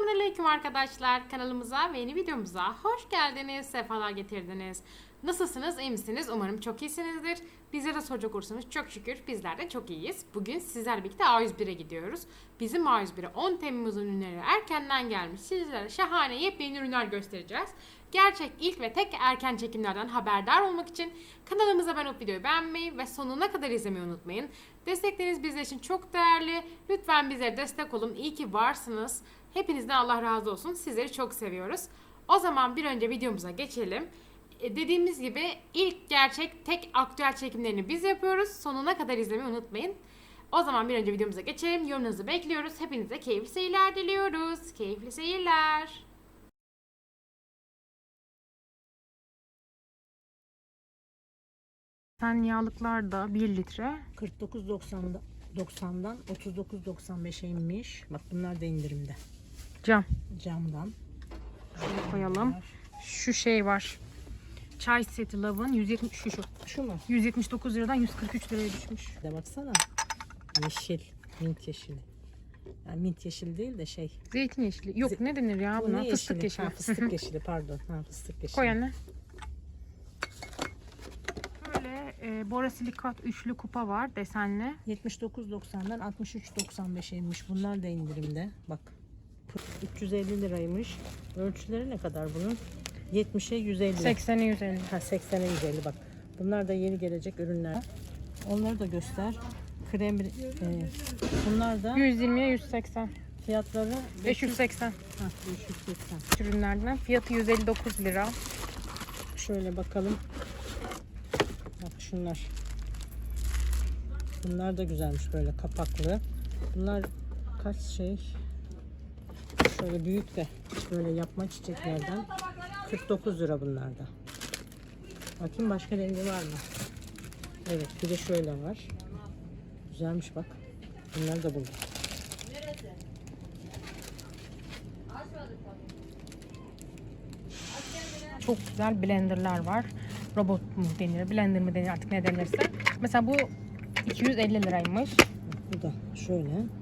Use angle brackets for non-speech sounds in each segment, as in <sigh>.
Selamünaleyküm arkadaşlar. Kanalımıza ve yeni videomuza hoş geldiniz. Sefalar getirdiniz. Nasılsınız? iyi misiniz? Umarım çok iyisinizdir. Bize de soracak olursanız çok şükür bizler de çok iyiyiz. Bugün sizlerle birlikte A101'e gidiyoruz. Bizim A101'e 10 Temmuz'un ürünleri erkenden gelmiş. Sizlere şahane yepyeni ürünler göstereceğiz. Gerçek ilk ve tek erken çekimlerden haberdar olmak için kanalımıza abone olup videoyu beğenmeyi ve sonuna kadar izlemeyi unutmayın. Destekleriniz bizler için çok değerli. Lütfen bize destek olun. İyi ki varsınız. Hepinizden Allah razı olsun. Sizleri çok seviyoruz. O zaman bir önce videomuza geçelim. E, Dediğimiz gibi ilk gerçek tek aktüel çekimlerini biz yapıyoruz. Sonuna kadar izlemeyi unutmayın. O zaman bir önce videomuza geçelim. Yorumlarınızı bekliyoruz. Hepinize keyifli seyirler diliyoruz. Keyifli seyirler. Sen yağlıklar da 1 litre. 49.90'da 90'dan 39.95'e inmiş. Bak bunlar da indirimde. Cam. Camdan. Şöyle koyalım. Şu şey var. Çay seti Love'ın 170 şu şu. Şu mu? 179 liradan 143 liraya düşmüş. De baksana. Yeşil. Mint yeşili. Yani mint yeşil değil de şey. Zeytin yeşili. Yok Ze- ne denir ya Bu buna? ne Fıstık yeşili. Ha, fıstık yeşili pardon. Ha, fıstık yeşili. Koy anne. Böyle e, borosilikat üçlü kupa var desenli. 79.90'dan 63.95'e inmiş. Bunlar da indirimde. Bak. 350 liraymış. Ölçüleri ne kadar bunun? 70'e 150. 80'e 150. Ha 80'e 150 bak. Bunlar da yeni gelecek ürünler. Onları da göster. Krem e, bunlar da 120'ye 180. fiyatları 580 Ha, 580. ürünlerden. Fiyatı 159 lira. Şöyle bakalım. Bak şunlar. Bunlar da güzelmiş böyle kapaklı. Bunlar kaç şey? Şöyle büyük de böyle yapma çiçeklerden 49 lira bunlarda. Bakayım başka rengi var mı? Evet bir de şöyle var. Güzelmiş bak. Bunları da buldum. Çok güzel blenderlar var. Robot mu denir, blender mi denir artık ne denirse. Mesela bu 250 liraymış. Bu da şöyle.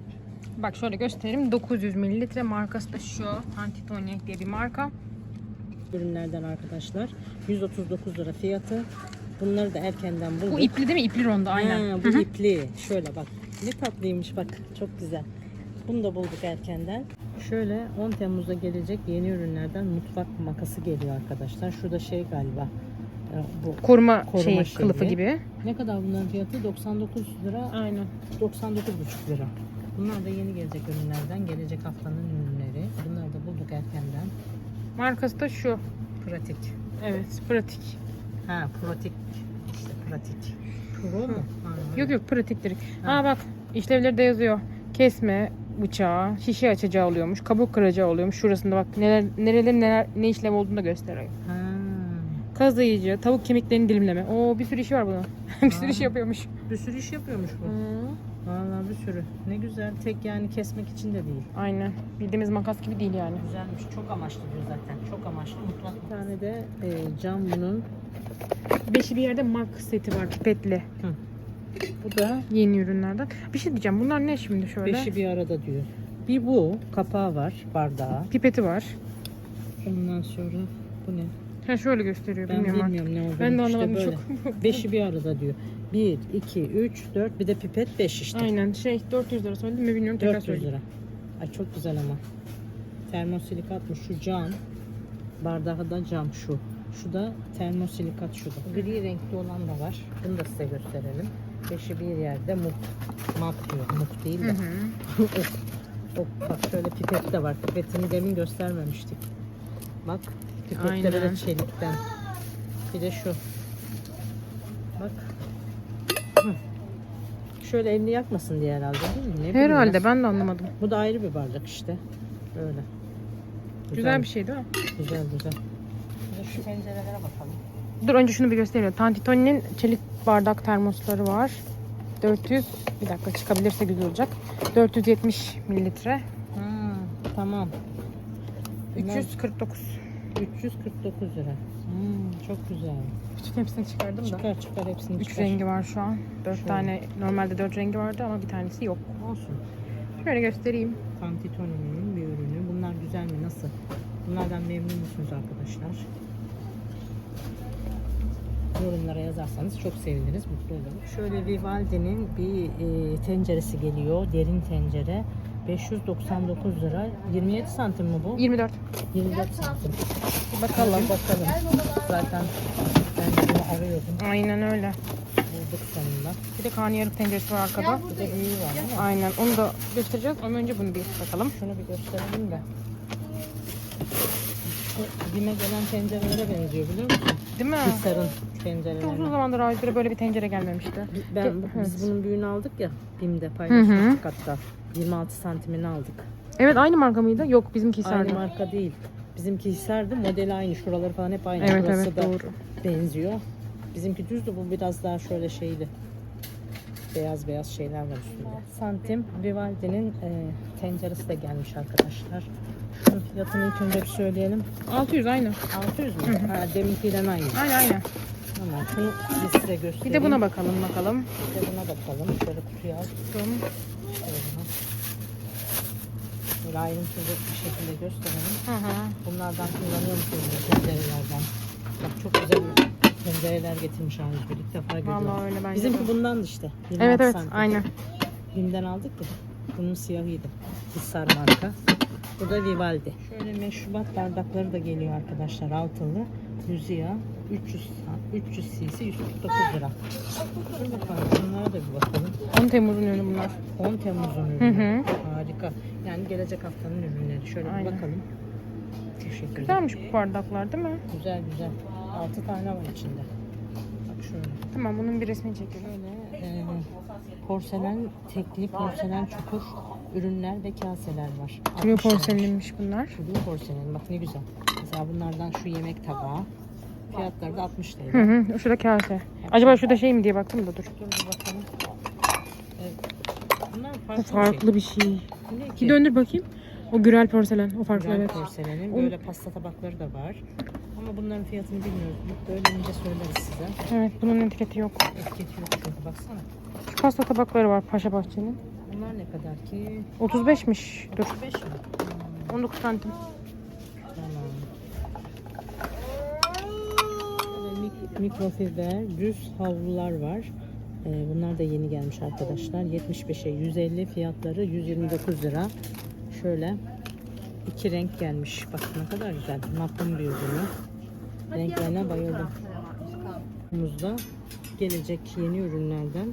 Bak şöyle göstereyim. 900 mililitre markası da şu. Antitonic diye bir marka. ürünlerden arkadaşlar. 139 lira fiyatı. Bunları da erkenden bulduk. Bu ipli değil mi? İpli ronda aynen. Ha, bu ipli. Şöyle bak. Ne tatlıymış bak. Çok güzel. Bunu da bulduk erkenden. Şöyle 10 Temmuz'da gelecek yeni ürünlerden mutfak makası geliyor arkadaşlar. Şurada şey galiba. e, Bu Koruma, Koruma şeyi. kılıfı gibi. ne kadar bunların fiyatı? 99 lira, Aynen. 99,5 lira. Bunlar da yeni gelecek ürünlerden. Gelecek haftanın ürünleri. Bunları da bulduk erkenden. Markası da şu. Pratik. Evet, pratik. Ha, pratik. İşte pratik. Pro mu? Ha, Yok yok pratiktir. Ha. Aa bak işlevleri de yazıyor. Kesme bıçağı, şişe açacağı oluyormuş, kabuk kıracağı oluyormuş. Şurasında bak neler nerelerin neler ne işlev olduğunu da gösteriyor. Ha. Kazıyıcı, tavuk kemiklerini dilimleme. Oo bir sürü işi var bunun. <laughs> bir sürü iş yapıyormuş. Bir sürü iş yapıyormuş bu. Vallahi bir sürü. Ne güzel. Tek yani kesmek için de değil. Aynen. Bildiğimiz makas gibi değil yani. Güzelmiş. Çok amaçlı diyor zaten. Çok amaçlı. Mutfak. Bir tane de e, cam bunun. Beşi bir yerde mak seti var pipetli. Bu da Yeni ürünlerden. Bir şey diyeceğim. Bunlar ne şimdi şöyle? beşi bir arada diyor. Bir bu. Kapağı var. Bardağı. Pipeti var. Ondan sonra bu ne? Ha şöyle gösteriyor. Ben bilmiyorum, bilmiyorum ne olduğunu. Ben de İşte anlamadım böyle. çok. <laughs> Beşi bir arada diyor. Bir, iki, üç, dört. Bir de pipet beş işte. Aynen şey 400 lira söyledim mi bilmiyorum tekrar 400 söyleyeyim. lira. Ay çok güzel ama. Termosilikatmış şu cam. Bardağı da cam şu. Şu da termosilikat şu da. Gri renkli olan da var. Bunu da size gösterelim. Beşi bir yerde muk. Mat diyor. Muk değil Hı de. hı. <laughs> bak şöyle pipet de var. Pipetini demin göstermemiştik. Bak pipetleri Aynen. de çelikten. Bir de şu. Bak. Şöyle elini yakmasın diye herhalde değil mi? Ne bileyim Herhalde ben de anlamadım. bu da ayrı bir bardak işte. Böyle. Güzel bir şey değil mi? Güzel güzel. Bir de şu pencerelere bakalım. Dur önce şunu bir göstereyim. Tantitoni'nin çelik bardak termosları var. 400 bir dakika çıkabilirse güzel olacak. 470 mililitre. Ha, tamam. Bunlar 349. 349 lira. Hmm, çok güzel. Bütün hepsini çıkardım da. Çıkar çıkar hepsini 3 çıkar. rengi var şu an. 4 Şöyle. tane normalde 4 rengi vardı ama bir tanesi yok. Olsun. Şöyle göstereyim. Tantitoni'nin bir ürünü. Bunlar güzel mi? Nasıl? Bunlardan memnun musunuz arkadaşlar? Yorumlara yazarsanız çok seviniriz, mutlu oluruz. Şöyle Vivaldi'nin bir e, tenceresi geliyor. Derin tencere. 599 lira. 27 santim mi bu? 24. 24 santim. Bakalım. Bakalım. Zaten ben bunu arıyordum. Aynen öyle. Bulduk sonunda. Bir de karnıyarık tenceresi var arkada. Bir de büyüğü var değil mi? Aynen onu da göstereceğiz ama önce bunu bir bakalım. Şunu bir gösterelim de. Dime gelen tencerelere benziyor biliyor musun? Değil mi? Hisar'ın Çok uzun tencerelerine. zamandır Aydır'a böyle bir tencere gelmemişti. Ben, Evet. biz bunun büyüğünü aldık ya. Bim'de paylaşmıştık hatta. 26 santimini aldık. Evet aynı marka mıydı? Yok bizimki Aynı marka değil. Bizimki Hisar'dı. Modeli aynı. Şuraları falan hep aynı. Evet Burası evet da doğru. benziyor. Bizimki düzdü. Bu biraz daha şöyle şeyli. Beyaz beyaz şeyler var üstünde. Santim Vivaldi'nin e, tenceresi de gelmiş arkadaşlar. Şunun fiyatını ilk önce bir söyleyelim. 600 aynı. 600 mü? Ha, deminkiyle aynı. Aynen aynen. Tamam. Şunu bir size göstereyim. Bir de buna bakalım bakalım. Bir de buna bakalım. Şöyle kutuya al. Bunu. Böyle ayrıntılı bir şekilde gösterelim. Hı hı. Bunlardan kullanıyor musunuz tencerelerden? Bak çok güzel tencereler getirmiş Aruz bir ilk defa görüyorum. Vallahi öyle bence Bizimki de. bundan işte. 26 Evet evet santim. aynen. Bim'den aldık ya. Bunun siyahıydı. Hisar marka. Bu da Vivaldi. Şöyle meşrubat bardakları da geliyor arkadaşlar. Altılı. Lüzia. 300 sa- 300 cc 149 lira. Dur bakalım bunlara da bir bakalım. 10 Temmuz'un ürünü bunlar. 10 Temmuz'un Hı ürünü. hı. Harika. Yani gelecek haftanın ürünleri. Şöyle Aynen. bir bakalım. Şekilde. Güzelmiş bu bardaklar değil mi? Güzel güzel. 6 tane var içinde. Bak şöyle. Tamam bunun bir resmini çekelim. Şöyle e, porselen, tekli porselen çukur ürünler ve kaseler var. Blue 60 lira. porselinmiş bunlar. Blue porselen bak ne güzel. Mesela bunlardan şu yemek tabağı. Fiyatları da 60 lira. Hı hı. Şurada kase. Acaba şurada şey mi diye baktım da dur. Dur bir bakalım. Evet. Bunlar Bu farklı, farklı bir şey. bir şey. Bir döndür bakayım. O Gürel porselen. O farklı Güzel evet. porselenin böyle pasta tabakları da var. Ama bunların fiyatını bilmiyoruz. Böylece söyleriz size. Evet bunun etiketi yok. Etiketi yok çünkü baksana. Şu pasta tabakları var Paşa Bahçe'nin. Bunlar ne kadar ki? 35'miş. Dur. 35 mi? 19 santim. Tamam. Böyle mik- mikrofiber düz havlular var. Ee, bunlar da yeni gelmiş arkadaşlar. 75'e 150 fiyatları 129 lira. Şöyle iki renk gelmiş. Bak ne kadar güzel. Napın bir ürünü. Renklerine bayıldım. Muzda gelecek yeni ürünlerden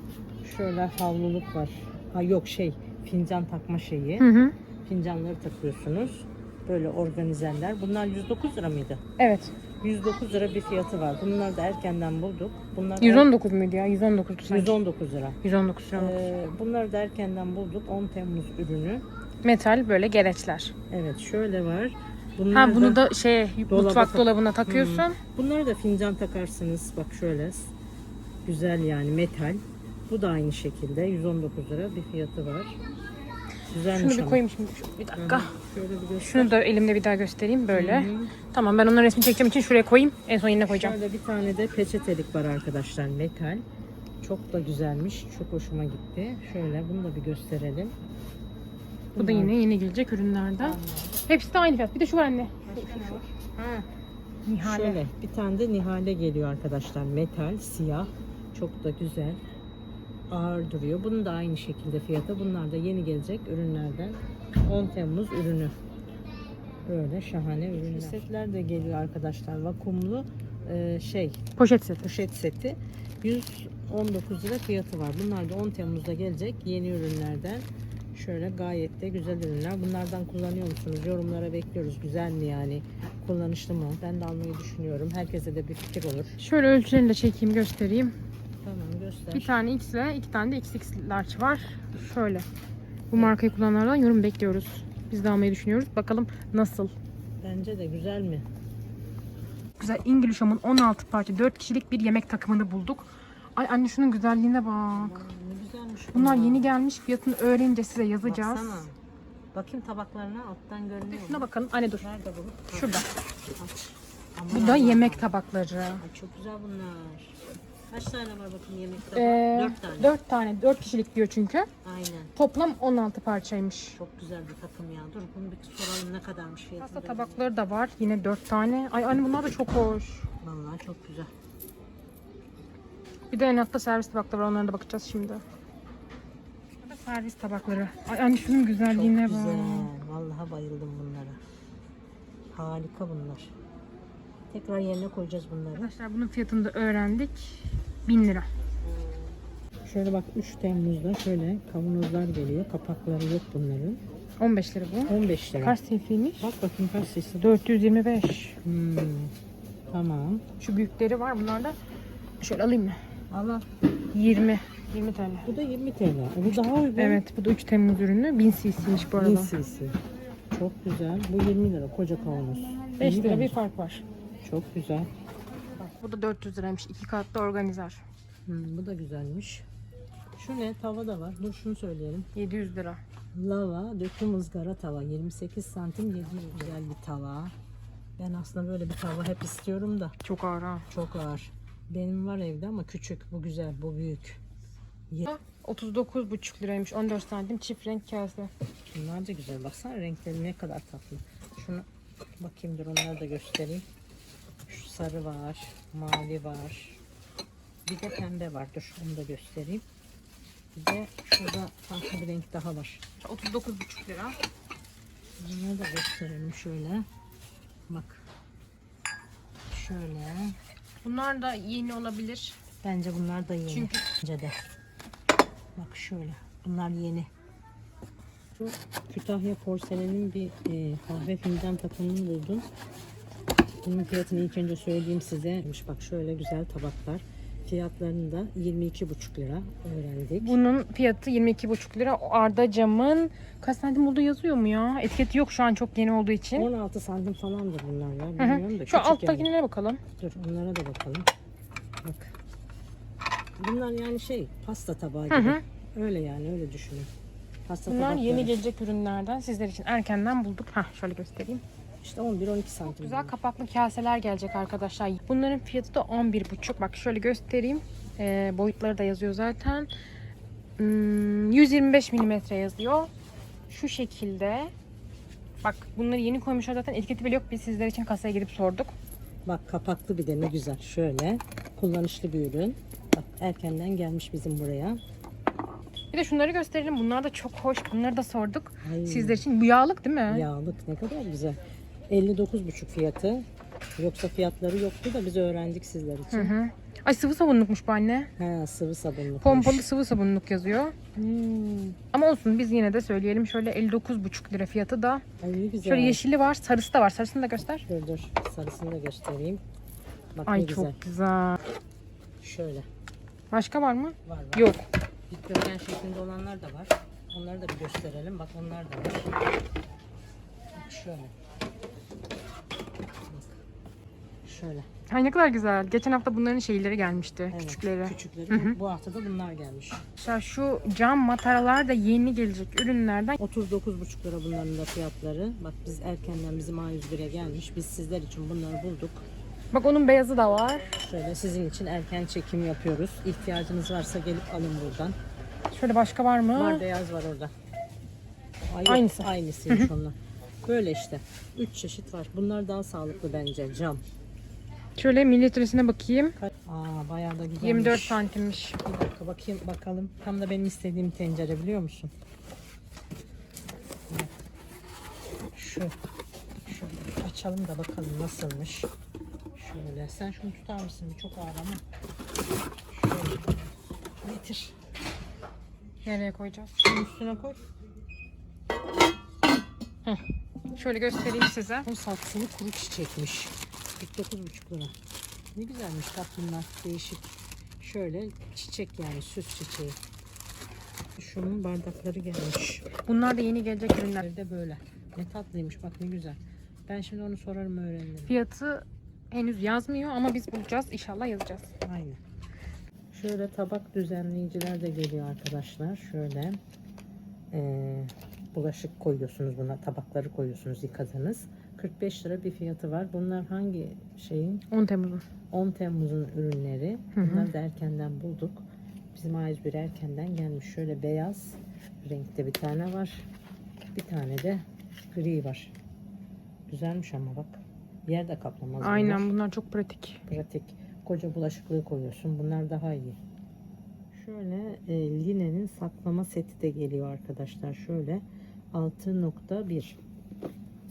şöyle havluluk var. Ha yok şey fincan takma şeyi. Hı hı. Fincanları takıyorsunuz. Böyle organizerler. Bunlar 109 lira mıydı? Evet. 109 lira bir fiyatı var. Bunları da erkenden bulduk. Bunlar 119 muydu ya? 119 sanki. 119 lira. 119 119. Ee, bunları da erkenden bulduk. 10 Temmuz ürünü. Metal böyle gereçler. Evet şöyle var. Bunlar Ha bunu da şey Dolaba mutfak tak- dolabına takıyorsun. Bunları da fincan takarsınız. Bak şöyle. Güzel yani metal. Bu da aynı şekilde 119 lira bir fiyatı var. Güzelmiş Şunu bir ama. koyayım şimdi. Şu- Bir dakika. Şöyle bir göster. Şunu da elimde bir daha göstereyim böyle. Tamam ben onların resmini çekeceğim için şuraya koyayım. En son yerine koyacağım. Şöyle bir tane de peçetelik var arkadaşlar metal. Çok da güzelmiş. Çok hoşuma gitti. Şöyle bunu da bir gösterelim. Bu da Bunlar- yine yeni gelecek ürünlerden. Hepsi de aynı fiyat. Bir de şu var anne. Ha, Nihale. şöyle bir tane de Nihale geliyor arkadaşlar. Metal, siyah. Çok da güzel. Ağır duruyor. Bunun da aynı şekilde fiyatı. Bunlar da yeni gelecek ürünlerden. 10 Temmuz ürünü. Böyle şahane ürünler. Setler de geliyor arkadaşlar. Vakumlu e, şey Poşet seti. poşet seti 119 lira fiyatı var. Bunlar da 10 Temmuz'da gelecek yeni ürünlerden. Şöyle gayet de güzel ürünler. Bunlardan kullanıyor musunuz? Yorumlara bekliyoruz. Güzel mi yani? Kullanışlı mı? Ben de almayı düşünüyorum. Herkese de bir fikir olur. Şöyle ölçülerini de çekeyim göstereyim. Tamam göster. Bir tane X ile iki tane de XX large var. Şöyle. Bu markayı kullananlardan yorum bekliyoruz. Biz de almayı düşünüyoruz. Bakalım nasıl? Bence de güzel mi? Güzel English Home'un 16 parça 4 kişilik bir yemek takımını bulduk. Ay anne şunun güzelliğine bak. Ne güzelmiş Bunlar yeni gelmiş. Fiyatını öğrenince size yazacağız. Baksana. Bakayım tabaklarına alttan görünüyor? Şuna bakalım. Anne dur. Nerede bu? Şurada. Aman Bu da Allah. yemek tabakları. Ay, çok güzel bunlar. Kaç tane var bakın yemek tabağı? Ee, Dört tane. 4 tane. 4 kişilik diyor çünkü. Aynen. Toplam 16 parçaymış. Çok güzel bir takım ya. Dur bunu bir soralım ne kadarmış fiyatı. Pasta tabakları da var. Yine 4 tane. Ay anne bunlar da çok hoş. Vallahi çok güzel. Bir de en altta servis tabakları var. Onlara da bakacağız şimdi. Burada servis tabakları. Ay anne şunun Çok güzelliğine güzel. bak. Vallahi bayıldım bunlara. Harika bunlar. Tekrar yerine koyacağız bunları. Arkadaşlar bunun fiyatını da öğrendik. 1000 lira. Şöyle bak 3 Temmuz'da şöyle kavanozlar geliyor. Kapakları yok bunların. 15 lira bu. 15 lira. Kaç sayfaymış? Bak bakayım kaç sesi. 425. Hmm. Tamam. Şu büyükleri var. Bunlar da şöyle alayım mı? Allah. 20. 20 TL. Bu da 20 TL. Bu daha uygun. Evet bu da 3 Temmuz ürünü. 1000 cc'miş bu arada. 1000 cc. Çok güzel. Bu 20 lira koca kavanoz. 5 İyi lira bir fark var. Çok güzel. Bu da 400 liraymış. İki katlı organizer. Hmm, bu da güzelmiş. Şu ne? Tava da var. Dur şunu söyleyelim. 700 lira. Lava döküm ızgara tava. 28 santim 700 güzel bir tava. Ben aslında böyle bir tava hep istiyorum da Çok ağır ha. çok ağır. Benim var evde ama küçük. Bu güzel, bu büyük. Ye- 39,5 liraymış. 14 santim çift renk kase. Bunlar da güzel. Baksana renkleri ne kadar tatlı. Şunu bakayım dur onları da göstereyim. Şu sarı var, mavi var. Bir de pembe var. Dur onu da göstereyim. Bir de şurada farklı bir renk daha var. 39,5 lira. Bunları da gösterelim şöyle. Bak. Şöyle. Bunlar da yeni olabilir. Bence bunlar da yeni. Çünkü- Bence de. Bak şöyle. Bunlar yeni. Şu Kütahya porselenin bir e, kahve fincan takımını buldum. Bunun fiyatını ilk önce söyleyeyim size. Bak şöyle güzel tabaklar. Fiyatlarını da 22,5 lira öğrendik. Bunun fiyatı 22,5 lira. Arda camın kaç santim olduğu yazıyor mu ya? Etiketi yok şu an çok yeni olduğu için. 16 santim falandır bunlar ya. Hı hı. Bilmiyorum da Şu küçük yani. alttakilere bakalım. Dur onlara da bakalım. Bak. Bunlar yani şey pasta tabağı Hı gibi. hı. Öyle yani öyle düşünün. Pasta Bunlar tabakları. yeni gelecek ürünlerden. Sizler için erkenden bulduk. Hah şöyle göstereyim. İşte 11-12 santim. Güzel bunlar. kapaklı kaseler gelecek arkadaşlar. Bunların fiyatı da 11,5. Bak şöyle göstereyim. Ee, boyutları da yazıyor zaten. Hmm, 125 milimetre yazıyor. Şu şekilde. Bak bunları yeni koymuşlar zaten. Etiketi bile yok. Biz sizler için kasaya gidip sorduk. Bak kapaklı bir de ne güzel. Şöyle kullanışlı bir ürün. Bak erkenden gelmiş bizim buraya. Bir de şunları gösterelim. Bunlar da çok hoş. Bunları da sorduk. Ay, Sizler için bu yağlık değil mi? Yağlık ne kadar güzel. 59,5 fiyatı. Yoksa fiyatları yoktu da biz öğrendik sizler Hı için. hı. Ay sıvı sabunlukmuş bu anne. Ha sıvı sabunluk. Pompalı sıvı sabunluk yazıyor. Hmm. Ama olsun biz yine de söyleyelim. Şöyle 59,5 lira fiyatı da. Ay ne güzel. Şöyle yeşili var, sarısı da var. Sarısını da göster. Dur dur sarısını da göstereyim. Bak ne Ay güzel. çok güzel. Şöyle Başka var mı? var var. Yok. Dikdörtgen şeklinde olanlar da var. Onları da bir gösterelim. Bak onlar da var. Bak şöyle. Bak. Şöyle. Ay ne kadar güzel. Geçen hafta bunların şeyleri gelmişti. Evet, Küçükleri. Küçükleri. Bu hafta da bunlar gelmiş. Mesela şu cam mataralar da yeni gelecek ürünlerden. 39,5 lira bunların da fiyatları. Bak biz erkenden bizim A101'e gelmiş. Biz sizler için bunları bulduk. Bak onun beyazı da var. Şöyle sizin için erken çekim yapıyoruz. İhtiyacınız varsa gelip alın buradan. Şöyle başka var mı? Var beyaz var orada. Ay, yok, Aynısı. Aynısıymış onlar. Böyle işte. Üç çeşit var. Bunlar daha sağlıklı bence. Cam. Şöyle mililitresine bakayım. Aa bayağı da güzelmiş. 24 santimmiş. Bir dakika bakayım bakalım. Tam da benim istediğim tencere biliyor musun? Şu. Şöyle açalım da bakalım nasılmış. Şöyle. Sen şunu tutar mısın? Çok ağır ama. Şöyle. Getir. Nereye koyacağız? Şunun üstüne koy. Şöyle göstereyim size. Bu saksılı kuru çiçekmiş. 49,5 lira. Ne güzelmiş bak bunlar. Değişik. Şöyle çiçek yani süs çiçeği. Şunun bardakları gelmiş. Bunlar da yeni gelecek ürünler. Evde böyle. Ne tatlıymış bak ne güzel. Ben şimdi onu sorarım öğrenirim. Fiyatı henüz yazmıyor ama biz bulacağız. İnşallah yazacağız. Aynen. Şöyle tabak düzenleyiciler de geliyor arkadaşlar. Şöyle. Ee, bulaşık koyuyorsunuz buna. Tabakları koyuyorsunuz yıkadınız. 45 lira bir fiyatı var. Bunlar hangi şeyin? 10 Temmuz'un. 10 Temmuz'un ürünleri. Hı hı. Bunları da erkenden bulduk. Bizim A101 erkenden gelmiş. Şöyle beyaz renkte bir tane var. Bir tane de gri var. Güzelmiş ama bak. Yer de kaplamaz. bunlar. Aynen bunlar çok pratik. Pratik. Koca bulaşıklığı koyuyorsun. Bunlar daha iyi. Şöyle e, linenin saklama seti de geliyor arkadaşlar. Şöyle 6.1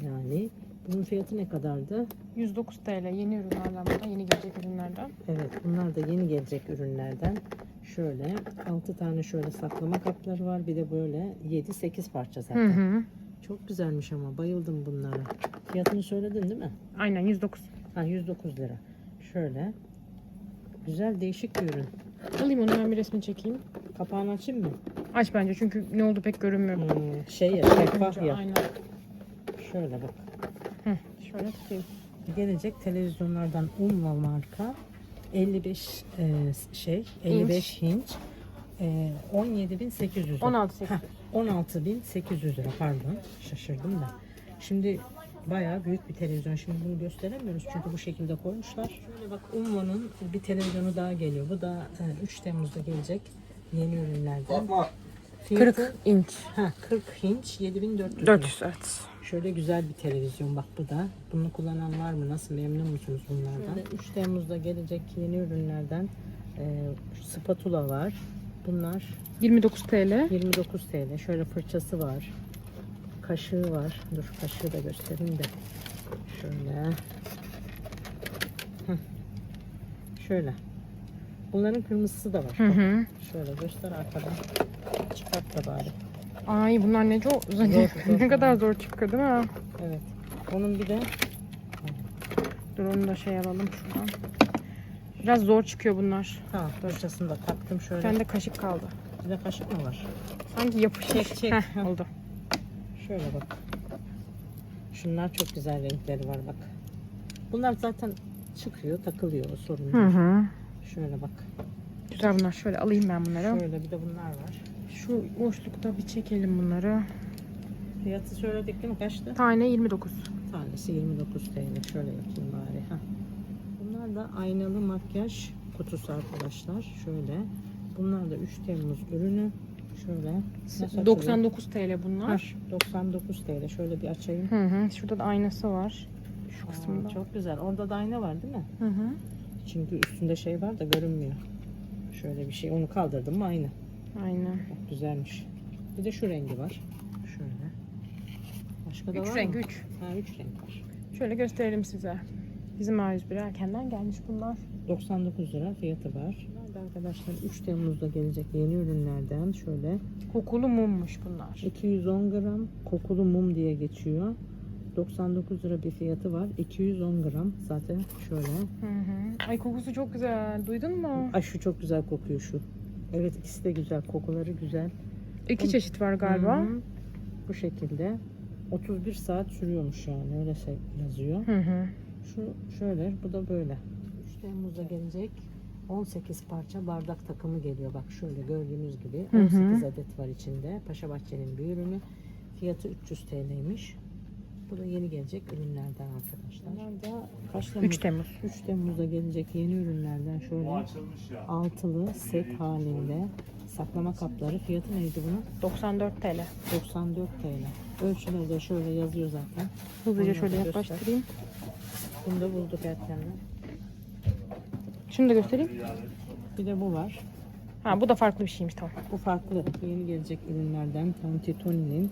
yani bunun fiyatı ne kadardı? 109 TL yeni ürünlerden bu da yeni gelecek ürünlerden. Evet bunlar da yeni gelecek ürünlerden. Şöyle 6 tane şöyle saklama kapları var. Bir de böyle 7-8 parça Hı zaten. hı. Çok güzelmiş ama bayıldım bunlara. Fiyatını söyledin değil mi? Aynen 109. Ha 109 lira. Şöyle. Güzel değişik bir ürün. Alayım onu ben bir resmi çekeyim. Kapağını açayım mı? Aç bence çünkü ne oldu pek görünmüyor. Hmm, şey ya şeffaf ya. Aynen. Şöyle bak. Şöyle tutayım. Gelecek televizyonlardan Umla marka 55 e, şey 55 inç, e, 17.800 lira. 16 8. Heh, 16.800 lira pardon. Şaşırdım da. Şimdi bayağı büyük bir televizyon. Şimdi bunu gösteremiyoruz çünkü bu şekilde koymuşlar. Şöyle bak Umla'nın bir televizyonu daha geliyor. Bu da e, 3 Temmuz'da gelecek yeni ürünlerden. Fiyatı 40 inç. heh, 40 inç 7400 lira. 400 evet. Şöyle güzel bir televizyon bak bu da. Bunu kullanan var mı? Nasıl memnun musunuz bunlardan? Şöyle 3 Temmuz'da gelecek yeni ürünlerden e, spatula var. Bunlar 29 TL. 29 TL. Şöyle fırçası var. Kaşığı var. Dur kaşığı da göstereyim de. Şöyle. Heh. Şöyle. Bunların kırmızısı da var. Hı hı. Şöyle göster arkadan. Çıkart da bari. Ay bunlar ne çok Zor, zor. ne kadar zor çıkıyor değil mi? Evet. Onun bir de Dur onu da şey alalım şuradan. Biraz zor çıkıyor bunlar. ha fırçasını da taktım Bir şöyle. tane de kaşık kaldı. Bir de kaşık mı var? Sanki yapışmış. Çek, çek. Heh, oldu. Şöyle bak. Şunlar çok güzel renkleri var bak. Bunlar zaten çıkıyor, takılıyor o sorun. Hı hı. Şöyle bak. Güzel bunlar. Şöyle alayım ben bunları. Şöyle bir de bunlar var. Şu boşlukta bir çekelim bunları. Fiyatı söyledik değil mi? Kaçtı? Tane 29. Tanesi 29 TL. Şöyle yapayım bari. Heh. Bunlar da aynalı makyaj kutusu arkadaşlar. Şöyle. Bunlar da 3 Temmuz ürünü. Şöyle. Nasıl açılıyor? 99 TL bunlar. Heh, 99 TL. Şöyle bir açayım. Hı hı. Şurada da aynası var. Şu Aa, kısımda. çok güzel. Orada da ayna var değil mi? Hı hı. Çünkü üstünde şey var da görünmüyor. Şöyle bir şey. Onu kaldırdım mı aynı. Aynen. Bak güzelmiş. Bir de şu rengi var. Şöyle. Başka da 3 var renk mı? 3. Ha 3 renk var. Şöyle gösterelim size. Bizim A101 erkenden gelmiş bunlar. 99 lira fiyatı var. Da arkadaşlar 3 Temmuz'da gelecek yeni ürünlerden şöyle Kokulu mummuş bunlar. 210 gram kokulu mum diye geçiyor. 99 lira bir fiyatı var. 210 gram zaten şöyle. Hı hı. Ay kokusu çok güzel. Duydun mu? Ay şu çok güzel kokuyor şu. Evet ikisi de güzel. Kokuları güzel. İki çeşit var galiba. Hı hı. Bu şekilde. 31 saat sürüyormuş yani öyle şey yazıyor. Hı hı. Şu şöyle, bu da böyle. 3 Temmuz'da gelecek 18 parça bardak takımı geliyor. Bak şöyle gördüğünüz gibi Hı hı. 18 adet var içinde. Paşa Bahçe'nin bir ürünü. Fiyatı 300 TL'ymiş. Bu da yeni gelecek ürünlerden arkadaşlar. Bunlar da kaç Temmuz? 3 Temmuz. 3 Temmuz'da gelecek yeni ürünlerden şöyle altılı set halinde saklama kapları. Fiyatı neydi bunun? 94 TL. 94 TL. Ölçüleri de şöyle yazıyor zaten. Hızlıca Onları şöyle yaklaştırayım. Bunu da bulduk erkenden. Şunu da göstereyim. Bir de bu var. Ha bu da farklı bir şeymiş tamam. Bu farklı yeni gelecek ürünlerden Tantitoni'nin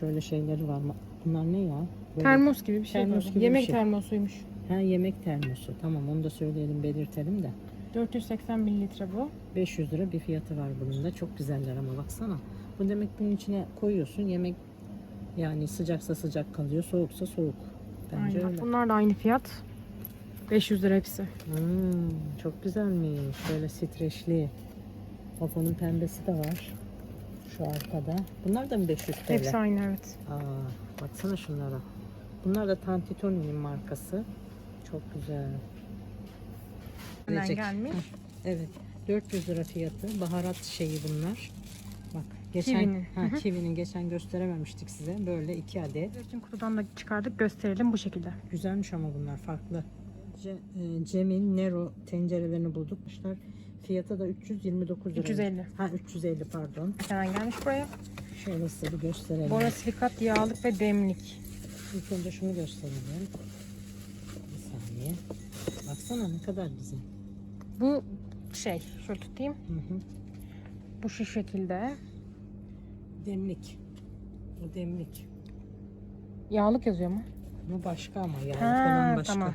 şöyle şeyleri var. Bunlar ne ya? Böyle- Termos gibi bir şey. Termos böyle. gibi bir Yemek şey. termosuymuş. Ha yemek termosu. Tamam onu da söyleyelim belirtelim de. 480 mililitre bu. 500 lira bir fiyatı var bunun da. Çok güzeller ama baksana. Bu demek bunun içine koyuyorsun. Yemek yani sıcaksa sıcak kalıyor, soğuksa soğuk. Bence Aynen. öyle. Bunlar da aynı fiyat. 500 lira hepsi. Hmm, çok güzelmiş. Şöyle streçli. Ofanın pembesi de var. Şu arkada. Bunlar da mı 500 TL? Hepsi aynı evet. Aa, baksana şunlara. Bunlar da Tantitoni'nin markası. Çok güzel. Gelecek. gelmiş. Evet. 400 lira fiyatı. Baharat şeyi bunlar. Bak Geçen, Kiwi'nin. Ha, kiwi'nin geçen gösterememiştik size. Böyle iki adet. Zeytin kutudan da çıkardık gösterelim bu şekilde. Güzelmiş ama bunlar farklı. E, Cem'in Nero tencerelerini bulduk. İşte Fiyatı da 329 lira. 350. Ha 350 pardon. Hemen gelmiş buraya. Şöyle size bir gösterelim. Borosilikat yağlık ve demlik. İlk önce şunu gösterelim. Bir saniye. Baksana ne kadar güzel. Bu şey şöyle tutayım. Hı hı. Bu şu şekilde. Demlik. Bu demlik. Yağlık yazıyor mu? Bu başka ama yani Ha, falan başka. tamam.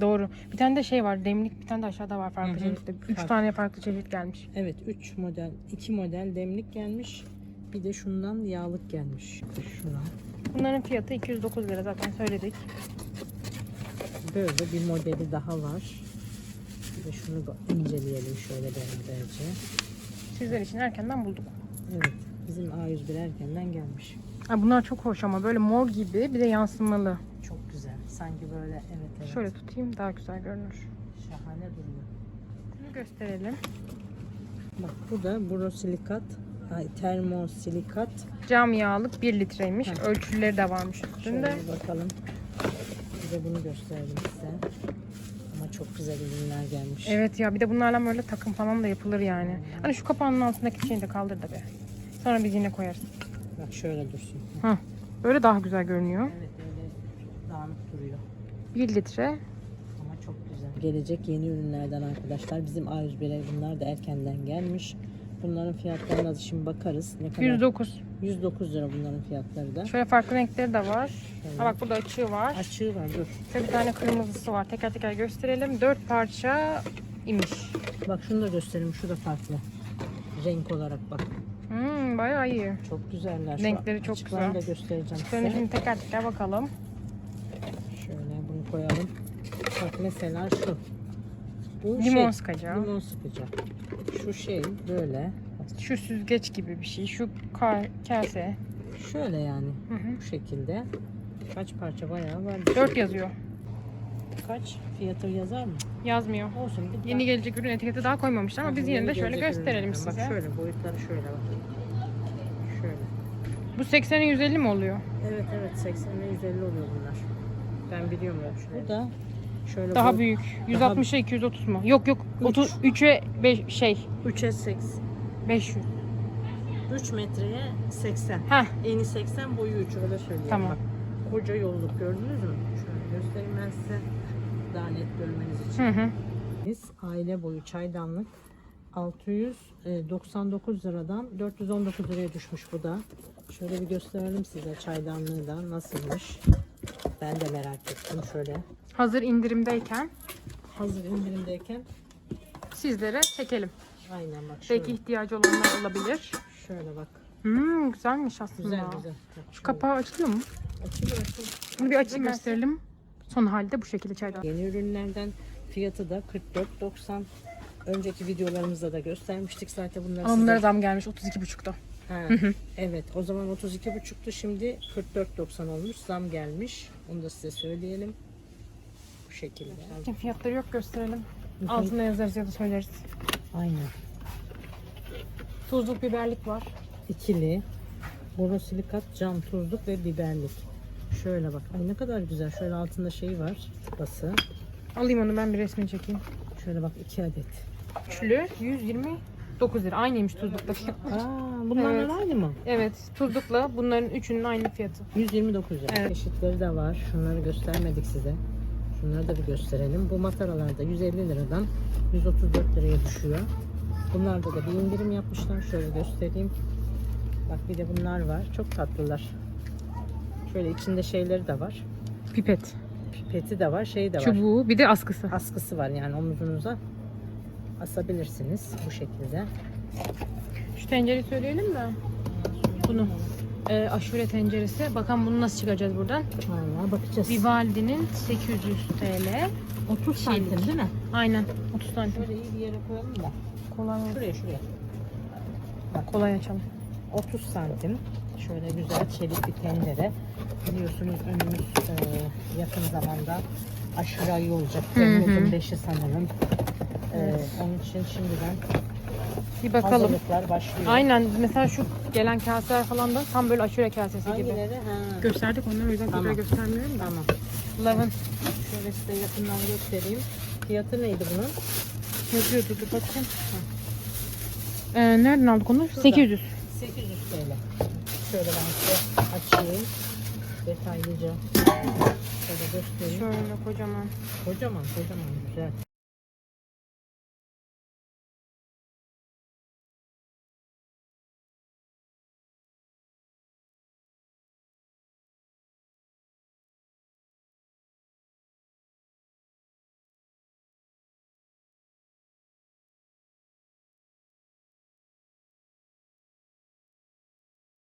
Doğru. Bir tane de şey var. Demlik bir tane de aşağıda var farklı çeşitli. Üç Farklı. tane farklı çeşit gelmiş. Evet 3 model, 2 model demlik gelmiş. Bir de şundan yağlık gelmiş. Şuna. Bunların fiyatı 209 lira zaten söyledik. Böyle bir modeli daha var. Bir de şunu da inceleyelim şöyle beraberce. Sizler için erkenden bulduk. Evet bizim A101 erkenden gelmiş. Ha, bunlar çok hoş ama böyle mor gibi bir de yansımalı. Çok güzel. Sanki böyle evet evet. Şöyle tutayım daha güzel görünür. Şahane duruyor. Bunu gösterelim. Bak bu da borosilikat, ay, termosilikat. Cam yağlık 1 litreymiş. Hı. Ölçüleri de varmış üstünde. Şöyle bakalım. De bunu gösterelim size. Ama çok güzel ürünler gelmiş. Evet ya bir de bunlarla böyle takım falan da yapılır yani. Hani şu kapağının altındaki şeyi de kaldır da be. Sonra biz yine koyarız. Bak şöyle dursun. Böyle daha güzel görünüyor. Evet. 1 litre. Ama çok güzel. Gelecek yeni ürünlerden arkadaşlar. Bizim A101'e bunlar da erkenden gelmiş. Bunların fiyatlarına da şimdi bakarız. Ne kadar? 109. 109 lira bunların fiyatları da. Şöyle farklı renkleri de var. Şöyle. Ha bak burada açığı var. Açığı var dur. Şöyle bir tane kırmızısı var. Teker teker gösterelim. 4 parça imiş. Bak şunu da göstereyim. Şu da farklı. Renk olarak bak. Hmm, bayağı iyi. Çok güzeller. Şu Renkleri çok güzel. da göstereceğim Şöyle size. şimdi teker teker bakalım. Koyalım. Bak mesela şu. Bu Limon şey, sıkacağı. Limon sıkıcı. Şu şey böyle. Şu süzgeç gibi bir şey. Şu ka- kase. Şöyle yani. Hı hı. Bu şekilde. Kaç parça bayağı var. 4 yazıyor. Kaç? Fiyatı yazar mı? Yazmıyor. Olsun. Bir Yeni gelecek ürün etiketi daha koymamışlar ama biz yine de şöyle gösterelim size. Bak şöyle boyutları şöyle bak. Şöyle. Bu 80'e 150 mi oluyor? Evet evet 80 ve 150 oluyor bunlar. Biliyorum ölçüleri. Bu da şöyle Daha boy- büyük. 160'a 230 mu? Yok yok. 30 3'e 5 şey 3'e 80. 500. 3 metreye 80. Heh. Eni 80 boyu 3 öyle söyleyeyim. Tamam. Bak, koca yolluk gördünüz mü? Şöyle göstereyim ben size. Daha net görmeniz için. Hı hı. Biz aile boyu çaydanlık 699 liradan 419 liraya düşmüş bu da. Şöyle bir gösterelim size çaydanlığı da nasılmış. Ben de merak ettim şöyle. Hazır indirimdeyken Hazır indirimdeyken sizlere çekelim. aynen bak şöyle. Belki ihtiyacı olanlar olabilir. Şöyle bak. Hmm, güzelmiş aslında. Güzel güzel. Bak, Şu şöyle. kapağı açılıyor mu? Açılıyor, açılıyor. Bunu bir açıp gösterelim. Son halde bu şekilde çaydan. Yeni ürünlerden fiyatı da 44.90. Önceki videolarımızda da göstermiştik zaten bunları Ama size. bunlara zam gelmiş 32,5'ta. Ha, evet o zaman 32.5'tu şimdi 44.90 olmuş zam gelmiş. Onu da size söyleyelim. Bu şekilde. Fiyatları yok gösterelim. Altına yazarız ya da söyleriz. Aynen. Tuzluk biberlik var. İkili borosilikat, cam, tuzluk ve biberlik. Şöyle bak. Ay ne kadar güzel. Şöyle altında şey var. Tıpası. Alayım onu ben bir resmini çekeyim. Şöyle bak iki adet. Üçlü 129 lira. Aynıymış tuzluktaki. Aa, bunlarla Evet. aynı mı? evet tuzlukla bunların üçünün aynı fiyatı. 129 lira. Evet. Çeşitleri de var. Şunları göstermedik size. Şunları da bir gösterelim. Bu mataralarda 150 liradan 134 liraya düşüyor. Bunlarda da bir indirim yapmışlar. Şöyle göstereyim. Bak bir de bunlar var. Çok tatlılar. Şöyle içinde şeyleri de var. Pipet. Pipeti de var. Şeyi de var. Çubuğu bir de askısı. Askısı var yani omuzunuza asabilirsiniz bu şekilde. Şu tencereyi söyleyelim de. Bunu. Ee, aşure tenceresi. Bakalım bunu nasıl çıkaracağız buradan. Valla bakacağız. Vivaldi'nin 800 TL. 30 santim değil mi? Aynen 30 santim. Şöyle iyi bir yere koyalım da. Kolay, Şuraya şuraya. kolay açalım. 30 santim şöyle güzel çelik bir tencere. Biliyorsunuz önümüz e, yakın zamanda aşure ayı olacak. Temmuz'un 5'i sanırım. E, Onun için şimdiden Bir bakalım. Hazırlıklar başlıyor. Aynen mesela şu gelen kaseler falan da tam böyle aşure kasesi gibi. Hangileri? Ha. Gösterdik onları o yüzden Tamam. tekrar göstermiyorum da. Tamam. Lavın Şöyle size yakından göstereyim. Fiyatı neydi bunun? yazıyordu dur bakayım. Ee, nereden aldık onu? 800. 800 TL. Şöyle ben size açayım. Detaylıca. Şöyle göstereyim. Şöyle kocaman. Kocaman kocaman güzel.